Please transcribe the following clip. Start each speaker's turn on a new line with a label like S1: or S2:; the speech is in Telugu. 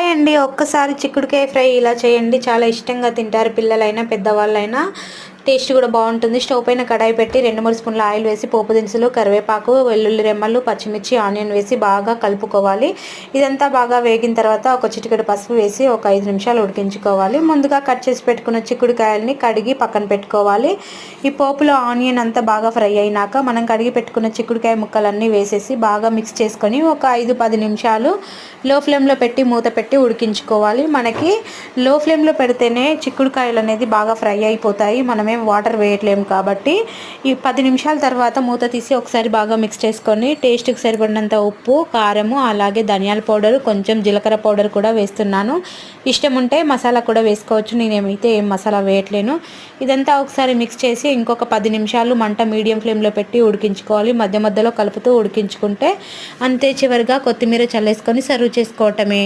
S1: Bye. అండి ఒక్కసారి చిక్కుడుకాయ ఫ్రై ఇలా చేయండి. చాలా ఇష్టంగా తింటారు పిల్లలైనా పెద్దవాళ్ళైనా. టేస్ట్ కూడా బాగుంటుంది. స్టవ్ పైన కడాయి పెట్టి రెండు మూడు స్పూన్ల ఆయిల్ వేసి పోపు దినుసులు కరివేపాకు వెల్లుల్లి రెమ్మలు పచ్చిమిర్చి ఆనియన్ వేసి బాగా కలుపుకోవాలి. ఇదంతా బాగా వేగిన తర్వాత ఒక చిటికెడు పసుపు వేసి ఒక ఐదు నిమిషాలు ఉడికించుకోవాలి. ముందుగా కట్ చేసి పెట్టుకున్న చిక్కుడుకాయల్ని కడిగి పక్కన పెట్టుకోవాలి. ఈ పోపులో ఆనియన్ అంతా బాగా ఫ్రై అయినాక మనం కడిగి పెట్టుకున్న చిక్కుడుకాయ ముక్కలన్నీ వేసేసి బాగా మిక్స్ చేసుకొని ఒక ఐదు పది నిమిషాలు లో ఫ్లేమ్లో పెట్టి మూత పెట్టి ఉడికించుకోవాలి. మనకి లో ఫ్లేమ్లో పెడితేనే చిక్కుడుకాయలు అనేది బాగా ఫ్రై అయిపోతాయి. మనమేం వాటర్ వేయట్లేము కాబట్టి ఈ పది నిమిషాల తర్వాత మూత తీసి ఒకసారి బాగా మిక్స్ చేసుకొని టేస్ట్కి సరిపడినంత ఉప్పు కారము అలాగే ధనియాల పౌడర్ కొంచెం జీలకర్ర పౌడర్ కూడా వేస్తున్నాను. ఇష్టం ఉంటే మసాలా కూడా వేసుకోవచ్చు. నేనేమైతే ఏం మసాలా వేయట్లేను. ఇదంతా ఒకసారి మిక్స్ చేసి ఇంకొక పది నిమిషాలు మంట మీడియం ఫ్లేమ్లో పెట్టి ఉడికించుకోవాలి. మధ్య మధ్యలో కలుపుతూ ఉడికించుకుంటే అంతే చివరిగా కొత్తిమీర చల్లేసుకొని సర్వ్ చేసుకోవటమే.